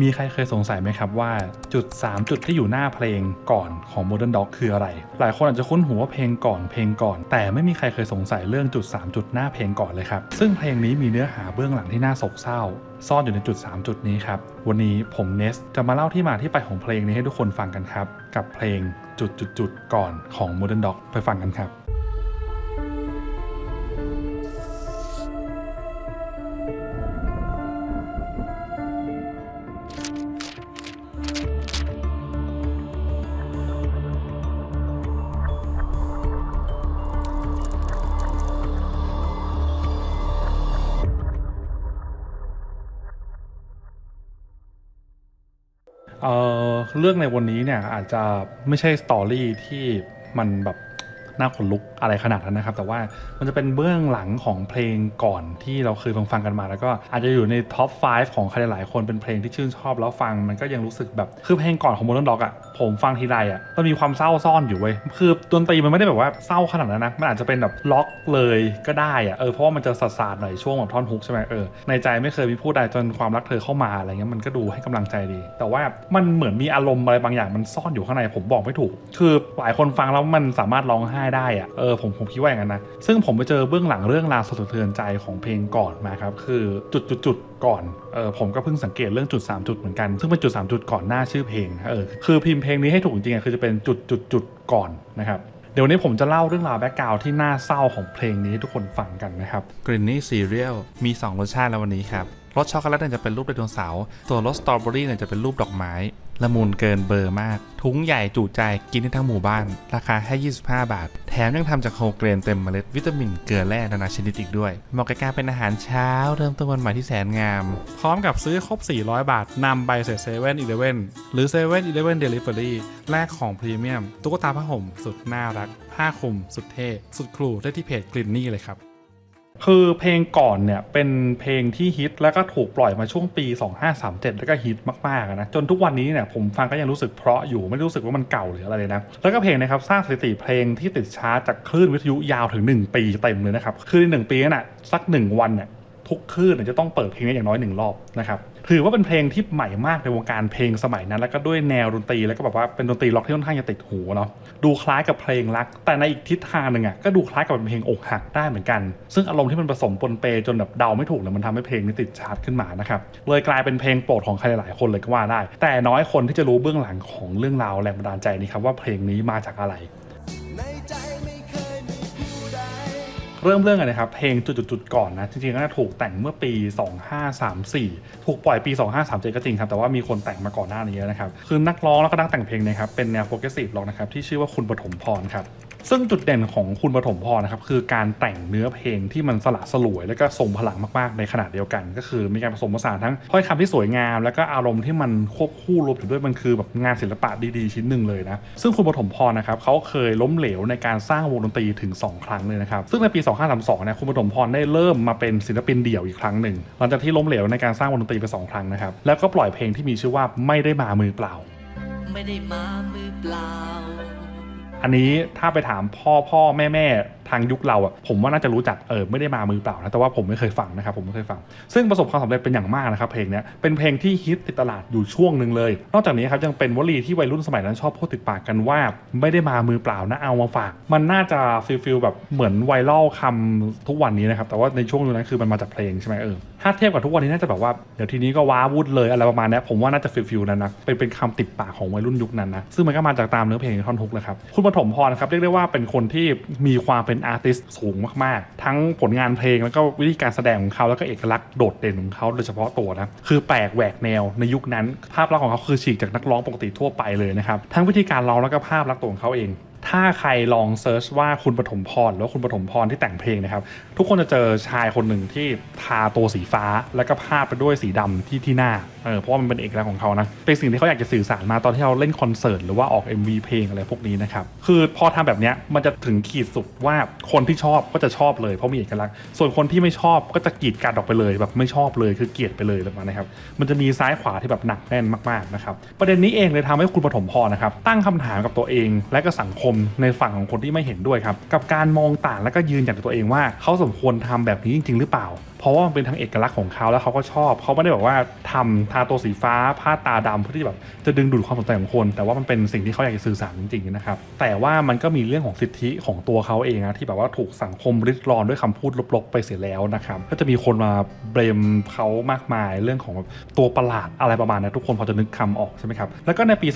มีใครเคยสงสัยไหมครับว่าจุด 3 จุดที่อยู่หน้าเพลงก่อนของ Modern Dog คืออะไร หลายคนอาจจะคุ้นหูว่าเพลงก่อนเพลงก่อน แต่ไม่มีใครเคยสงสัยเรื่องจุด 3 จุดหน้าเพลงก่อนเลยครับ ซึ่งเพลงนี้มีเนื้อหาเบื้องหลังที่น่าโศกเศร้า ซ่อนอยู่ในจุด 3 จุดนี้ครับ วันนี้ผมเนสจะมาเล่าที่มาที่ไปของเพลงนี้ให้ทุกคนฟังกันครับ กับเพลงจุดจุดจุดก่อนของ Modern Dog ไปฟังกันครับ เรื่องในวันนี้เนี่ยอาจจะไม่ใช่สตอรี่ที่มันแบบ น่าขนลุกอะไรขนาดนั้นนะครับ แต่ว่ามันจะเป็นเบื้องหลังของเพลงก่อนที่เราเคยฟังฟังกันมา แล้วก็อาจจะอยู่ในท็อป 5 ของใครหลายคนเป็นเพลงที่ชื่นชอบแล้วฟังมันก็ยังรู้สึกแบบคือเพลงก่อนของ Modern Dog อะผมฟังทีไรอะมันมีความเศร้าซ่อนอยู่เว้ยคือดนตรีมันไม่ได้แบบว่าเศร้าขนาดนั้นนะมันอาจจะเป็นแบบล็อกเลยก็ได้อะเออเพราะว่ามันจะสาดหน่อยช่วงแบบท่อนฮุกใช่ไหมเออในใจไม่เคยมีพูดใดจนความรักเธอเข้ามาอะไรเงี้ยมันก็ดูให้กำลังใจดี แต่ว่ามันเหมือนมีอารมณ์อะไรบางอย่างมันซ่อนอยู่ข้างในผมบอกไม่ถูก คือหลายคนฟังแล้วมันสามารถร้องไห้ได้อะเออผมผมคิดว่าอย่างนั้นนะ ซึ่งผมไปเจอเบื้องหลังเรื่องราวสะเทือนใจของเพลงก่อนมาครับ คือจุดจุดจุดก่อนเออผมก็เพิ่งสังเกตเรื่องจุด 3 จุดเหมือนกัน ซึ่งเป็นจุด 3 จุดก่อนหน้าชื่อเพลงเออคือพิมพ์เพลงนี้ให้ถูกจริงๆอะคือจะเป็นจุดจุดจุดก่อนนะครับเดี๋ยววนนี้ผมจะเล่าเรื่องราวแบ็กกราวที่น่าเศร้าของเพลงนี้ให้ทุกคนฟังกันนะครับกรีนนี่ซีเรียลมี 2 รสชาติแล้ววันนี้ครับรสช็อกโกแลตเนี่ยจะเป็นรูปไดโนเสาร์ส่วนรสสตรอเบอรี่เนี่ยจะเป็นรูปดอกไม้ ละมุนเกินเบอร์มาก ทุ้งใหญ่จุใจกินได้ทั้งหมู่บ้าน ราคาแค่25 บาท แถมยังทำจากโฮเกรนเต็มเมล็ดวิตามินเกลือแร่นานาชนิดอีกด้วยเหมาะกับการเป็นอาหารเช้า เริ่มต้นวันใหม่ที่แสนงาม พร้อมกับซื้อครบ 400 บาทนำใบเสร็จเซเว่นอีเลเว่นหรือเซเว่นอีเลเว่นเดลิเวอรี่แลกของพรีเมียมตุ๊กตาผ้าห่มสุดน่ารักผ้าคลุมสุดเท่สุดครูได้ที่เพจกลิ่นนี่เลยครับ คือเพลงก่อนเนี่ยเป็นเพลงที่ฮิตแล้วก็ถูกปล่อยมาช่วงปี 2537 แล้วก็ฮิตมากๆนะจนทุกวันนี้เนี่ยผมฟังก็ยังรู้สึกเพราะอยู่ไม่รู้สึกว่ามันเก่าหรืออะไรเลยนะแล้วก็เพลงนะครับสร้างสถิติเพลงที่ติดชาร์ตจากคลื่นวิทยุยาวถึง 1 ปีเต็มเลยนะครับคือในหนึ่งปีนั่นน่ะสัก 1 วันเนี่ย ทุกคืนจะต้องเปิดเพลงนี้อย่างน้อยหนึ่งรอบนะครับถือว่าเป็นเพลงที่ใหม่มากในวงการเพลงสมัยนั้น แล้วก็ด้วยแนวดนตรีแล้วก็แบบว่าเป็นดนตรีล็อกที่ค่อนข้างจะติดหูเนาะดูคล้ายกับเพลงรัก แต่ในอีกทิศทางหนึ่งอะก็ดูคล้ายกับเป็นเพลงอกหักได้เหมือนกัน ซึ่งอารมณ์ที่มันผสมปนเปจนแบบเดาไม่ถูกเนี่ยมันทำให้เพลงนี้ติดชาร์ตขึ้นมานะครับเลยกลายเป็นเพลงโปรดของใครหลายคนเลยก็ว่าได้ แต่น้อยคนที่จะรู้เบื้องหลังของเรื่องราวแรงบันดาลใจนี้ครับว่าเพลงนี้มาจากอะไรในใจ เริ่มเรื่องกันนะครับ เพลงจุดๆก่อนนะ จริงๆก็ถูกแต่งเมื่อปี 2534 ถูกปล่อยปี 2537 ก็จริงครับ แต่ว่ามีคนแต่งมาก่อนหน้านี้แล้วนะครับ คือนักร้องแล้วก็นักแต่งเพลงนะครับ เป็นแนวโปรเกรสซีฟร็อกนะครับ ที่ชื่อว่าคุณปฐมพรครับซึ่งจุดเด่นของคุณปฐมพรนะครับคือการแต่งเนื้อเพลงที่มันสละสลวย แล้วก็ทรงพลังมากๆ ในขณะเดียวกัน ก็คือมีการผสมผสานทั้งถ้อยคำที่สวยงาม แล้วก็อารมณ์ที่มันควบคู่รวมถึงด้วยมันคือแบบงานศิลปะดีๆ ชิ้นหนึ่งเลยนะซึ่งคุณปฐมพรนะครับเขาเคยล้มเหลวในการสร้างวงดนตรีถึง 2 ครั้งเลยนะครับซึ่งในปี 2532เนี่ยคุณปฐมพรได้เริ่มมาเป็นศิลปินเดี่ยวอีกครั้งหนึ่งหลังจากที่ล้มเหลวในการสร้างวงดนตรีไปสองครั้งนะครับแล้วก็ปล่อยเพลงที่มีชื่อว่าไม่ได้มามือเปล่า ไม่ได้มามือเปล่า อันนี้ถ้าไปถามพ่อพ่อแม่แม่ ทางยุคเราอะผมว่าน่าจะรู้จักเออไม่ได้มามือเปล่านะแต่ว่าผมไม่เคยฟังนะครับผมไม่เคยฟัง ซึ่งประสบความสำเร็จเป็นอย่างมากนะครับเพลงเนี้ยเป็นเพลงที่ฮิตติดตลาดอยู่ช่วงหนึ่งเลย นอกจากนี้ครับยังเป็นวลีที่วัยรุ่นสมัยนั้นชอบพูดติดปากกันว่าไม่ได้มามือเปล่านะเอามาฝาก มันน่าจะฟิลฟิลแบบเหมือนไวรัลคำทุกวันนี้นะครับแต่ว่าในช่วงนั้นคือมันมาจากเพลงใช่ไหมเออถ้าเทียบกับทุกวันนี้น่าจะแบบว่าเดี๋ยวทีนี้ก็ว้าวุ่นเลยอะไรประมาณนี้ผมว่าน่าจะฟิลฟิลนั้นนะเป็นเป็นคำติดปากของวัยรุ่นยุคนั้นนะซึ่งมันก็มาจากตามเนื้อเพลงท่อนฮุกแหละครับคุณปฐมพรนะครับเรียกได้ว่าเป็นคนที่มีความเป็นอาร์ติสสูงมากๆ ทั้งผลงานเพลงแล้วก็วิธีการแสดงของเขาแล้วก็เอกลักษณ์โดดเด่นของเขาโดยเฉพาะตัวนะคือแปลกแหวกแนวในยุคนั้น ภาพลักษณ์ของเขาคือฉีกจากนักร้องปกติทั่วไปเลยนะครับทั้งวิธีการร้องแล้วก็ภาพลักษณ์ตัวของเขาเอง ถ้าใครลองเซิร์ชว่าคุณปฐมพรหรือว่าคุณปฐมพรที่แต่งเพลงนะครับ ทุกคนจะเจอชายคนหนึ่งที่ทาตัวสีฟ้าแล้วก็พาดไปด้วยสีดำที่ที่หน้าเออเพราะว่ามันเป็นเอกลักษณ์ของเขานะเป็นสิ่งที่เขาอยากจะสื่อสารมาตอนที่เราเล่นคอนเสิร์ตหรือว่าออก MV เพลงอะไรพวกนี้นะครับคือพอทำแบบนี้มันจะถึงขีดสุดว่าคนที่ชอบก็จะชอบเลยเพราะมีเอกลักษณ์ ส่วนคนที่ไม่ชอบก็จะกีดกันออกไปเลยแบบไม่ชอบเลยคือเกลียดไปเลยแบบนั้นนะครับมันจะมีซ้ายขวาที่แบบหนักแน่นมากๆนะครับประเด็นนี้เองเลยทำให้คุณปฐมพรนะครับตั้งคำถามกับตัวเองและก็สังคมในฝั่งของคนที่ไม่เห็นด้วยครับ กับการมองต่างและก็ยืนหยัดตัวเองว่าเขาสมควรทำแบบนี้จริง ๆ หรือเปล่า เพราะว่ามันเป็นทั้งเอกลักษณ์ของเขาแล้วเขาก็ชอบเขาไม่ได้แบบว่าทำทาตัวสีฟ้าผ้าตาดำเพื่อที่แบบจะดึงดูดความสนใจของคน แต่ว่ามันเป็นสิ่งที่เขาอยากจะสื่อสารจริงๆนะครับแต่ว่ามันก็มีเรื่องของสิทธิของตัวเขาเองนะที่แบบว่าถูกสังคมริดรอนด้วยคำพูดลบๆไปเสียแล้วนะครับก็จะมีคนมาเบรมเขามากมายเรื่องของตัวประหลาดอะไรประมาณนั้นทุกคนพอจะนึกคำออกใช่ไหมครับแล้วก็ในปี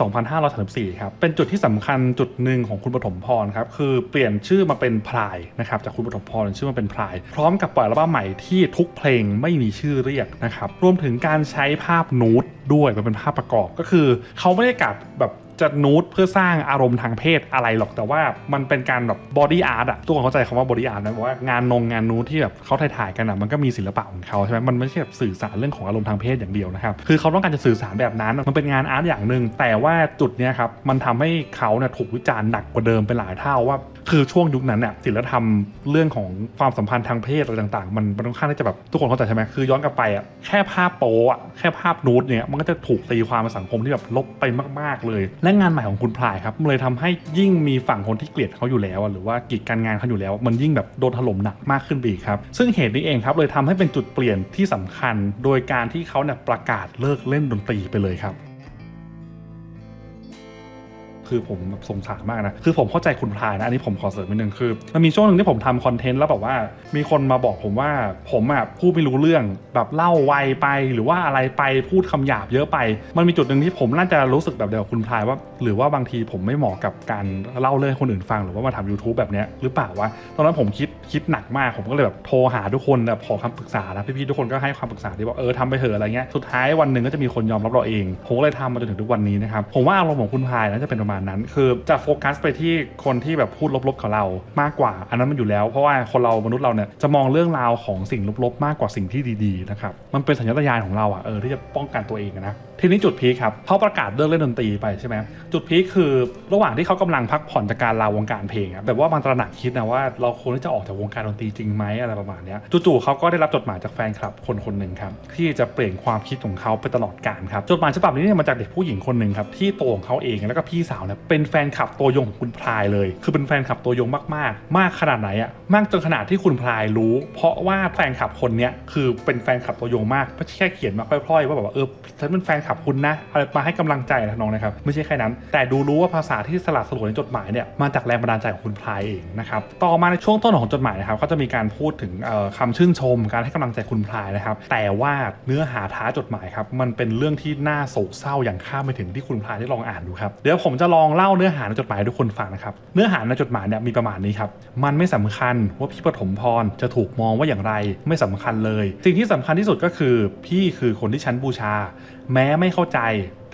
2534ครับเป็นจุดที่สำคัญจุดหนึ่งของคุณปฐมพรครับคือเปลี่ยนชื่อมาเป็นพรายนะครับจากคุณปฐมพรชื่อมาเป็นพราย พร้อมกับปล่อยอัลบั้มใหม่ที่ทุกเพลงไม่มีชื่อเรียกนะครับ รวมถึงการใช้ภาพนูดด้วยมาเป็นภาพประกอบก็คือ เขาไม่ได้กลับแบบ จะนูดเพื่อสร้างอารมณ์ทางเพศอะไรหรอกแต่ว่ามันเป็นการแบบบอดี้อาร์ตอะทุกคนเข้าใจคำว่าบอดี้อาร์ตไหมว่างานนงงานนูดที่แบบเขาถ่ายๆกันอะมันก็มีศิลปะของเขาใช่ไหมมันไม่ใช่แบบสื่อสารเรื่องของอารมณ์ทางเพศอย่างเดียวนะครับคือเขาต้องการจะสื่อสารแบบนั้นมันเป็นงานอาร์ตอย่างหนึ่งแต่ว่าจุดเนี้ยครับมันทำให้เขาเนี่ยถูกวิจารณ์หนักกว่าเดิมเป็นหลายเท่าว่า คือช่วงยุคนั้นเนี่ยศิลธรรมเรื่องของความสัมพันธ์ทางเพศอะไรต่างๆ มันมันค่อนข้างที่จะแบบทุกคนเข้าใจใช่ไหมคือย้อนกลับไปอะแค่ภาพโป๊อะแค่ภาพนูดเนี่ยมันก็จะถูกตีความในสังคมที่แบบลบไปมาก ๆเลยและงานใหม่ของคุณพลายครับมันเลยทำให้ยิ่งมีฝั่งคนที่เกลียดเขาอยู่แล้ว หรือว่ากีดการงานเขาอยู่แล้ว มันยิ่งแบบโดนถล่มหนักมากขึ้นไปอีกครับซึ่งเหตุนี้เองครับเลยทำให้เป็นจุดเปลี่ยนที่สำคัญ โดยการที่เขาเนี่ยประกาศเลิกเล่นดนตรีไปเลยครับ คือผมแบบสงสารมากนะ คือผมเข้าใจคุณพลายนะ อันนี้ผมขอเสริมนิดนึงคือ มันมีช่วงหนึ่งที่ผมทำคอนเทนต์แล้วแบบว่า มีคนมาบอกผมว่าผมอะพูดไม่รู้เรื่องแบบเล่าไวไปหรือว่าอะไรไปพูดคำหยาบเยอะไป มันมีจุดหนึ่งที่ผมน่าจะรู้สึกแบบเดียวกับคุณพลายว่า หรือว่าบางทีผมไม่เหมาะกับการเล่าเรื่องให้คนอื่นฟังหรือว่ามาทำ YouTube แบบเนี้ยหรือเปล่าวะตอนนั้นผมคิดคิดหนักมากผมก็เลยแบบโทรหาทุกคนแบบขอคำปรึกษานะพี่ๆทุกคนก็ให้ความปรึกษาที่ว่าเออทำไปเถอะอะไรเงี้ยสุดท้ายวันหนึ่งก็จะมีคนยอมรับเราเองผมเลยทำมาจนถึงทุกวันนี้นะครับผมว่าอารมณ์ของคุณพายน่าจะเป็นประมาณนั้น คือจะโฟกัสไปที่คนที่แบบพูดลบๆกับเรามากกว่า อันนั้นมันอยู่แล้ว เพราะว่าคนเรามนุษย์เราเนี่ยจะมองเรื่องราวของสิ่งลบๆ มากกว่าสิ่งที่ดีๆนะครับมันเป็นสัญชาตญาณของเราอะเออที่จะป้องกันตัวเองนะทีนี้จุดพีคครับเขาประกาศเลิกเล่นดนตรีไปใช่ไหมจุดพีคคือระหว่างที่เขากำลังพักผ่อนจากการลาวงการเพลงอะแบบว่าบางตระหนักคิดนะว่าเราควรที่จะออกจากวงการดนตรีจริงไหมอะไรประมาณนี้จู่ๆเขาก็ได้รับจดหมายจากแฟนคลับคนคนหนึ่งครับที่จะเปลี่ยนความคิดของเขาไปตลอดกาลครับจดหมายฉบับนี้เนี่ยมาจากเด็กผู้หญิงคนหนึ่งครับที่ตัวของเขาเองแล้วก็พี่สาวเนี่ยเป็นแฟนคลับตัวยงของคุณพลายเลย คือเป็นแฟนคลับตัวยงมากๆ มากขนาดไหนอะมากจนขนาดที่คุณพลายรู้ เพราะว่าแฟนคลับคนเนี้ยคือเป็นแฟนคลับตัวยงมากไม่ใช่แค่เขียนมาพร่อยๆว่าแบบว่าเออฉันเป็นแฟนคลับคุณนะอะไรมาให้กำลังใจนะน้องนะครับ ไม่ใช่แค่นั้น แต่ดูรู้ว่าภาษาที่สลัดสลวยในจดหมายเนี่ยมาจากแรงบันดาลใจของคุณพลายเองนะครับต่อมาในช่วงต้นของจดหมายนะครับก็จะมีการพูดถึงเอ่อคำชื่นชม การให้กำลังใจคุณพลายนะครับแต่ว่าเนื้อหาท้าจดหมายครับมันเป็นเรื่องที่น่าโศกเศร้าอย่างข้ามไปถึงที่คุณพลายได้ลองอ่านดูครับเดี๋ยวผมจะลองเล่าเนื้อหาในจดหมายให้ทุกคนฟังนะครับเนื้อหาในจดหมายเนี่ยมีประมาณนี้ครับมันไม่สำคัญว่าพี่ปฐมพรจะถูกมองว่าอย่างไรไม่สำคัญเลย สิ่งที่สำคัญที่สุดก็คือพี่คือคนที่ฉันบูชา แม้ไม่เข้าใจ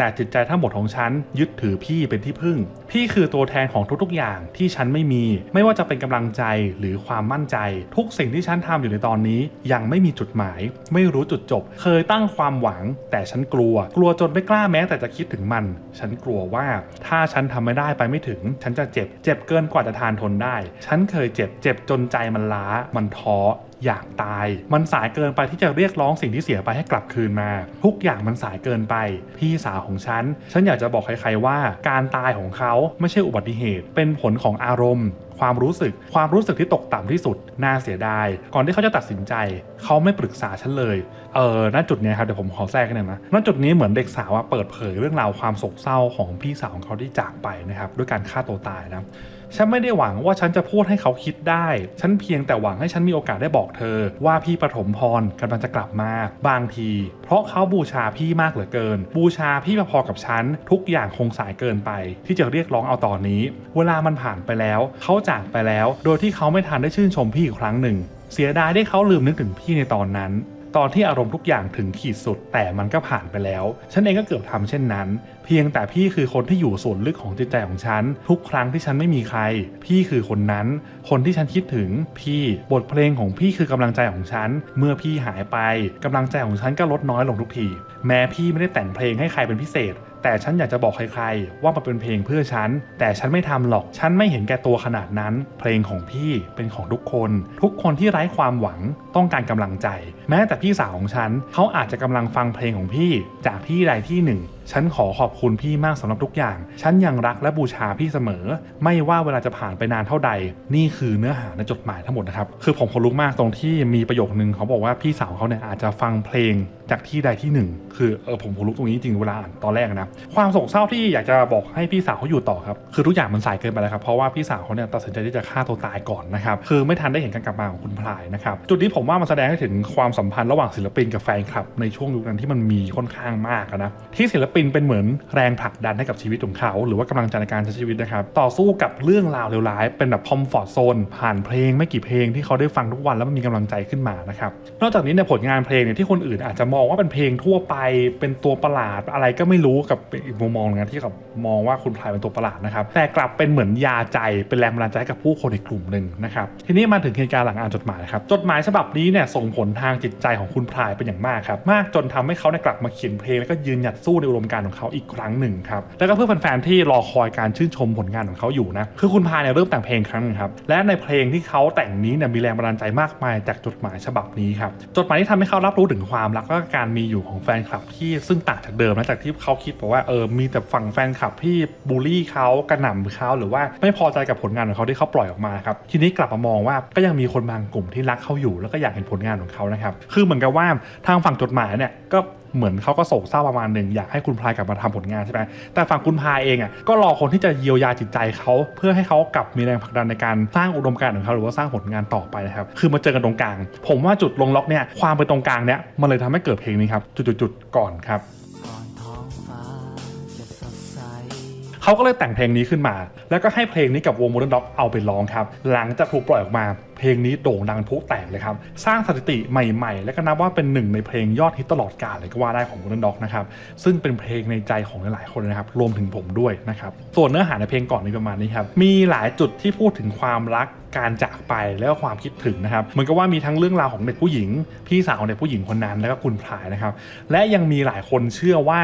แต่จิตใจทั้งหมดของฉันยึดถือพี่เป็นที่พึ่ง พี่คือตัวแทนของทุกๆอย่างที่ฉันไม่มี ไม่ว่าจะเป็นกำลังใจหรือความมั่นใจ ทุกสิ่งที่ฉันทำอยู่ในตอนนี้ ยังไม่มีจุดหมาย ไม่รู้จุดจบ เคยตั้งความหวัง แต่ฉันกลัว กลัวจนไม่กล้าแม้แต่จะคิดถึงมัน ฉันกลัวว่าถ้าฉันทำไม่ได้ไปไม่ถึง ฉันจะเจ็บ เจ็บเกินกว่าจะทานทนได้ ฉันเคยเจ็บ เจ็บจนใจมันล้า มันท้ออยากตาย มันสายเกินไปที่จะเรียกร้องสิ่งที่เสียไปให้กลับคืนมา ทุกอย่างมันสายเกินไป พี่สาวของฉัน ฉันอยากจะบอกใครๆว่า การตายของเขาไม่ใช่อุบัติเหตุ เป็นผลของอารมณ์ ความรู้สึก ความรู้สึกที่ตกต่ำที่สุด น่าเสียดาย ก่อนที่เขาจะตัดสินใจ เขาไม่ปรึกษาฉันเลย เออณจุดนี้ครับเดี๋ยวผมขอแทรกกันหน่อยนะณจุดนี้เหมือนเด็กสาวเปิดเผยเรื่องราวความโศกเศร้าของพี่สาวของเขาที่จากไปนะครับด้วยการฆ่าตัวตายนะ ฉันไม่ได้หวังว่าฉันจะพูดให้เขาคิดได้ ฉันเพียงแต่หวังให้ฉันมีโอกาสได้บอกเธอ ว่าพี่ปฐมพรกำลังจะกลับมาบางที เพราะเขาบูชาพี่มากเหลือเกิน บูชาพี่พอกับฉันทุกอย่างคงสายเกินไป ที่จะเรียกร้องเอาตอนนี้ เวลามันผ่านไปแล้ว เขาจากไปแล้ว โดยที่เขาไม่ทันได้ชื่นชมพี่อีกครั้งหนึ่ง เสียดายที่เขาลืมนึกถึงพี่ในตอนนั้น ตอนที่อารมณ์ทุกอย่างถึงขีดสุดแต่มันก็ผ่านไปแล้ว ฉันเองก็เกือบทำเช่นนั้น เพียงแต่พี่คือคนที่อยู่ส่วนลึกของจิตใจของฉัน ทุกครั้งที่ฉันไม่มีใคร พี่คือคนนั้น คนที่ฉันคิดถึง พี่บทเพลงของพี่คือกำลังใจของฉัน เมื่อพี่หายไปกำลังใจของฉันก็ลดน้อยลงทุกที แม้พี่ไม่ได้แต่งเพลงให้ใครเป็นพิเศษ แต่ฉันอยากจะบอกใครๆ ว่ามันเป็นเพลงเพื่อฉัน แต่ฉันไม่ทำหรอก ฉันไม่เห็นแก่ตัวขนาดนั้น เพลงของพี่เป็นของทุกคน ทุกคนที่ไร้ความหวังต้องการกำลังใจ แม้แต่พี่สาวของฉันเขาอาจจะกำลังฟังเพลงของพี่จากที่ใดที่หนึ่ง ฉันขอขอบคุณพี่มากสำหรับทุกอย่าง ฉันยังรักและบูชาพี่เสมอ ไม่ว่าเวลาจะผ่านไปนานเท่าใด นี่คือเนื้อหาในจดหมายทั้งหมดนะครับ คือผมขนลุกมากตรงที่มีประโยคนึงเขาบอกว่าพี่สาวเขาเนี่ยอาจจะฟังเพลงจากที่ใดที่หนึ่ง คือเออผมขนลุกตรงนี้จริงเวลาอ่านตอนแรกนะ ความโศกเศร้าที่อยากจะบอกให้พี่สาวเขาอยู่ต่อครับ คือทุกอย่างมันสายเกินไปแล้วครับ เพราะว่าพี่สาวเขาเนี่ยตัดสินใจที่จะฆ่าตัวตายก่อนนะครับ คือไม่ทันได้เห็นการกลับมาของคุณพลายนะครับ จุดนี้ผมว่ามันแสดงให้ถึงความสัมพันธ์ระหว่างศิลปินกับแฟนคลับในช่วงยุคนั้นที่มันมีค่อนข้างมากนะ ที่ศิลปินเป็นเหมือนแรงผลักดันให้กับชีวิตของเขา หรือว่ากำลังใจในการใช้ชีวิตนะครับ ต่อสู้กับเรื่องราวเลวร้าย เป็นแบบคอมฟอร์ทโซนผ่านเพลงไม่กี่เพลงที่เขาได้ฟังทุกวันแล้วมันมีกำลังใจขึ้นมานะครับ นอกจากนี้เนี่ยผลงานเพลงเนี่ยที่คนอื่นอาจจะมองว่าเป็นเพลงทั่วไป เป็นตัวประหลาดอะไรก็ไม่รู้กับอีกมุมมองหนึงนะที่กับมองว่าคุณพลายเป็นตัวประหลาดนะครับ แต่กลับเป็นเหมือนยาใจเป็นแรงบันดาลใจกับผู้คนอีกกลุ่มหนึ่งนะครับ ทีนี้มาถึงเหตุการณ์หลังอ่านจดหมายครับจดหมายฉบับนี้เนี่ยส่งผลทางจิตใจของคุณพลายเป็นอย่างมากครับมากจนทำให้เขาเนี่ยกลับมาเขียนเพลงแล้วก็ยืนหยัดสู้ในอุดมการของเขาอีกครั้งหนึ่งครับแล้วก็เพื่อแฟนๆที่รอคอยการชื่นชมผลงานของเขาอยู่นะคือคุณพายเนี่ยเริ่มแต่งเพลงครั้งหนึงครับและในเพลงที่เขาแต่งนี้เนี่ยมีแรงบันดาลใจมากมายจากจดหมายฉบับนี้ครับจดหมายที่ทำให้เขารับรู้ถึงความรักและก็การมีอยู่ของแฟนคลับที่ซึ่งต่างจากเดิมนะจากที่เขาคิดบอกว่าเออมีแต่ฝั่งแฟนคลับที่บูลลี่เขากระหน่ำเขาหรือว่าไม่พอใจกับผลงานของเขาที่เขาปล่อยออกมาครับทีนี้กลับมามองว่าก็ยังมีคนบางกลุ่มที่รักเขาอยู่ แล้วก็อยากเห็นผลงานของเขานะครับคือเหมือนกับว่าทางฝั่งจดหมายเนี่ยก็เหมือนเขาก็โศกเศร้าประมาณหนึ่งอยากให้คุณพลายกลับมาทำผลงานใช่ไหมแต่ฝั่งคุณพายเองอะก็รอคนที่จะเยียวยาจิตใจเขาเพื่อให้เขากลับมีแรงผลักดันในการสร้างอุดมการณ์ของเขาหรือว่าสร้างผลงานต่อไปนะครับคือมาเจอกันตรงกลาง ผมว่าจุดลงล็อกเนี่ยความไปตรงกลางเนี่ยมันเลยทำให้เกิดเพลงนี้ครับจุดๆก่อนครับ เขาก็เลยแต่งเพลงนี้ขึ้นมา แล้วก็ให้เพลงนี้กับวง Modern Dog เอาไปร้องครับ หลังจากถูกปล่อยออกมา เพลงนี้โด่งดังพลุแตกเลยครับ สร้างสถิติใหม่ๆ และก็นับว่าเป็นหนึ่งในเพลงยอดฮิตตลอดกาลเลยก็ว่าได้ของ Modern Dog นะครับ ซึ่งเป็นเพลงในใจของหลายๆคนนะครับ รวมถึงผมด้วยนะครับ ส่วนเนื้อหาในเพลงก่อนมีประมาณนี้ครับ มีหลายจุดที่พูดถึงความรักการจากไปแล้วความคิดถึงนะครับเหมือนกับว่ามีทั้งเรื่องราวของเด็กผู้หญิง พี่สาวของเด็กผู้หญิงคนนั้นแล้วก็คุณพลายนะครับ และยังมีหลายคนเชื่อว่า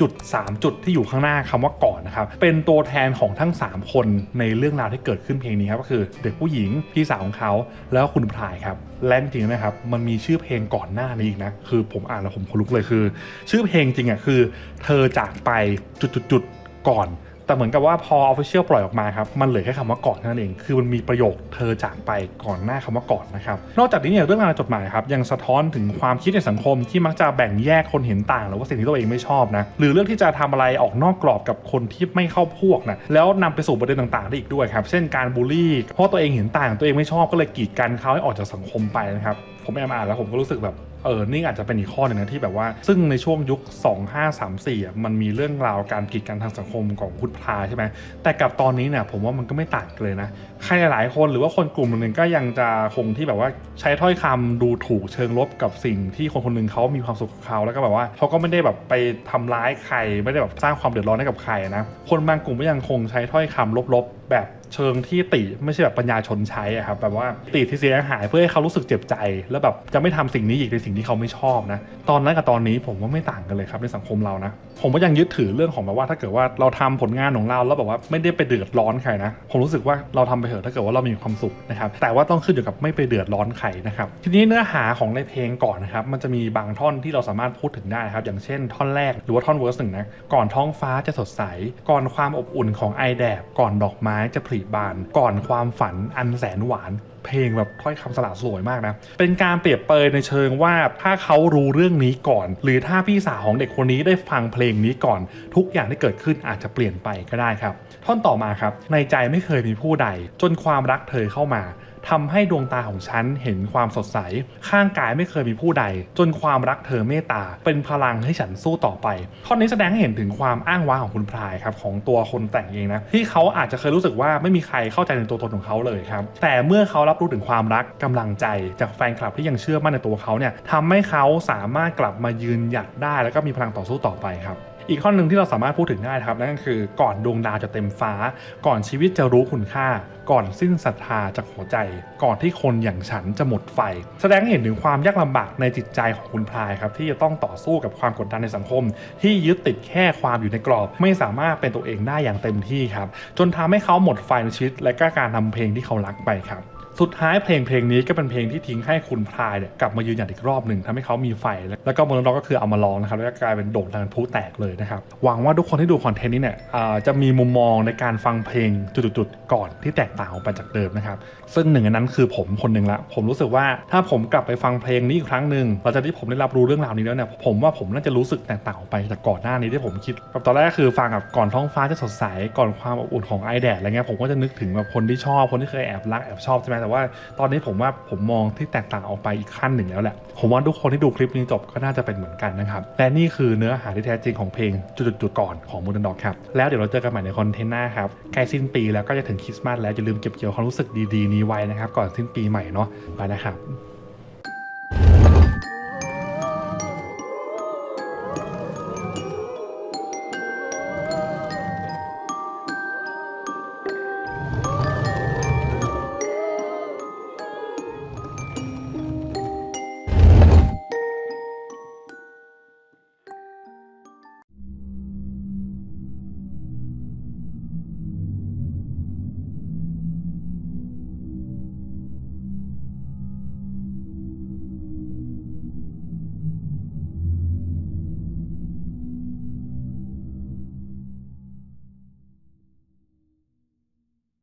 จุด 3 จุดที่อยู่ข้างหน้าคำว่าก่อนนะครับ เป็นตัวแทนของทั้ง 3 คนในเรื่องราวที่เกิดขึ้นเพลงนี้ครับ ก็คือเด็กผู้หญิงพี่สาวของเขาแล้วคุณพลายครับ และจริงนะครับ มันมีชื่อเพลงก่อนหน้านี้อีกนะ คือผมอ่านแล้วผมขนลุกเลยคือ ชื่อเพลงจริงอะคือ เธอจากไปจุดๆก่อน แต่เหมือนกับว่าพอ Official ปล่อยออกมาครับ มันเหลือแค่คำว่าก่อนเท่านั้นเอง คือมันมีประโยคเธอจากไปก่อนหน้าคำว่าก่อนนะครับ นอกจากนี้เนี่ยเรื่องราวจดหมายครับ ยังสะท้อนถึงความคิดในสังคมที่มักจะแบ่งแยกคนเห็นต่างหรือว่าสิ่งที่ตัวเองไม่ชอบนะ หรือเรื่องที่จะทำอะไรออกนอกกรอบกับคนที่ไม่เข้าพวกนะ แล้วนำไปสู่ประเด็นต่างๆได้อีกด้วยครับ เช่นการบูลลี่ เพราะตัวเองเห็นต่าง ตัวเองไม่ชอบก็เลยกีดกันเขาให้ออกจากสังคมไปนะครับ ผมแอบอ่านแล้วผมก็รู้สึกแบบ เออนี่อาจจะเป็นอีกข้อหนึ่งนะที่แบบว่า ซึ่งในช่วงยุค 2534อะมันมีเรื่องราวการกีดกันทางสังคมของคุณพลาใช่ไหมแต่กับตอนนี้เนี่ยผมว่ามันก็ไม่ต่างกันเลยนะใครหลายๆคนหรือว่าคนกลุ่มหนึ่งก็ยังจะคงที่แบบว่าใช้ถ้อยคำดูถูกเชิงลบกับสิ่งที่คนคนหนึ่งเขามีความสุขกับเขาแล้วก็แบบว่าเขาก็ไม่ได้แบบไปทำร้ายใครไม่ได้แบบสร้างความเดือดร้อนให้กับใครนะคนบางกลุ่มก็ยังคงใช้ถ้อยคำลบๆ แบบเชิงที่ติไม่ใช่แบบปัญญาชนใช้อะครับแบบว่าติที่เสียหายเพื่อให้เขารู้สึกเจ็บใจ แล้วแบบจะไม่ทำสิ่งนี้อีกในสิ่งที่เขาไม่ชอบนะตอนนั้นกับตอนนี้ผมว่าไม่ต่างกันเลยครับในสังคมเรานะผมก็ยังยึดถือเรื่องของแบบว่าถ้าเกิดว่าเราทำผลงานของเราแล้วแบบว่าไม่ได้ไปเดือดร้อนใครนะผมรู้สึกว่าเราทำไปเถอะถ้าเกิดว่าเรามีความสุขนะครับแต่ว่าต้องขึ้นอยู่กับไม่ไปเดือดร้อนใครนะครับทีนี้เนื้อหาของในเพลงก่อนนะครับมันจะมีบางท่อนที่เราสามารถพูดถึงได้นะครับอย่างเช่น ท่อนแรกหรือว่าท่อนเวอร์สหนึ่งนะก่อนท้องฟ้าจะสดใส ก่อนความอบอุ่นของไอแดดก่อนดอกไม้จะผลิบานก่อนความฝันอันแสนหวาน เพลงแบบถ้อยคำสละสวยมากนะ เป็นการเปรียบเปยในเชิงว่าถ้าเขารู้เรื่องนี้ก่อน หรือถ้าพี่สาวของเด็กคนนี้ได้ฟังเพลงนี้ก่อน ทุกอย่างที่เกิดขึ้นอาจจะเปลี่ยนไปก็ได้ครับ ท่อนต่อมาครับ ในใจไม่เคยมีผู้ใด จนความรักเธอเข้ามา ทำให้ดวงตาของฉันเห็นความสดใส ข้างกายไม่เคยมีผู้ใด จนความรักเธอเมตตา เป็นพลังให้ฉันสู้ต่อไปท่อนนี้แสดงให้เห็นถึงความอ้างว้างของคุณพลายครับของตัวคนแต่งเองนะที่เขาอาจจะเคยรู้สึกว่าไม่มีใครเข้าใจในตัวตนของเขาเลยครับแต่เมื่อเขารับรู้ถึงความรักกำลังใจ จากแฟนคลับที่ยังเชื่อมั่นในตัวเขาเนี่ยทำให้เขาสามารถกลับมายืนหยัดได้ แล้วก็มีพลังต่อสู้ต่อไปครับ อีกข้อหนึ่งที่เราสามารถพูดถึงได้ครับนั่นก็คือก่อนดวงดาวจะเต็มฟ้า ก่อนชีวิตจะรู้คุณค่า ก่อนสิ้นศรัทธาจากหัวใจ ก่อนที่คนอย่างฉันจะหมดไฟ แสดงให้เห็นถึงความยากลำบากในจิตใจของคุณพลายครับที่จะต้องต่อสู้กับความกดดันในสังคม ที่ยึดติดแค่ความอยู่ในกรอบ ไม่สามารถเป็นตัวเองได้อย่างเต็มที่ครับจนทำให้เขาหมดไฟในชีวิตและก็การทำเพลงที่เขารักไปครับ สุดท้ายเพลงเพลงนี้ก็เป็นเพลงที่ทิ้งให้คุณพลายเนี่ยกลับมายืนหยัดอีกรอบหนึ่งทำให้เขามีไฟ แล้วก็มอนร็อกก็คือเอามาร้องนะครับแล้วก็กลายเป็นโด่งดังพลุแตกเลยนะครับหวังว่าทุกคนที่ดูคอนเทนต์นี้เนี่ยจะมีมุมมองในการฟังเพลงจุดๆก่อนที่แตกต่างออกไปจากเดิมนะครับซึ่งหนึ่งในนั้นคือผมคนหนึ่งละ ผมรู้สึกว่าถ้าผมกลับไปฟังเพลงนี้อีกครั้งหนึ่งหลังจากที่ผมได้รับรู้เรื่องราวนี้แล้วเนี่ยผมว่าผมน่าจะรู้สึกแตกต่างออกไปจากก่อนหน้านี้ที่ผมคิดแบบตอนแรกคือฟังกับก่อนท้องฟ้าจะสดใสก่อนความอบอุ่นของไอแดดอะไรเงี้ยผมก็จะนึกถึงแบบคนที่ชอบคนที่เคยแอบรักแอบชอบใช่ไหมแต่ว่าตอนนี้ผมว่าผมมองที่แตกต่างออกไปอีกขั้นหนึ่งแล้วแหละ ผมว่าทุกคนที่ดูคลิปนี้จบก็น่าจะเป็นเหมือนกันนะครับ และนี่คือเนื้อหาที่แท้จริงของเพลงจุดๆๆก่อนของมูนดอกครับ แล้วเดี๋ยวเราเจอกันใหม่ในคอนเทนต์หน้าครับ ใกล้สิ้นปีแล้วก็จะถึงคริสต์มาสแล้วอย่าลืมเก็บเกี่ยวความรู้สึกดีๆนี้ไว้นะครับก่อนสิ้นปีใหม่เนาะไปนะครับ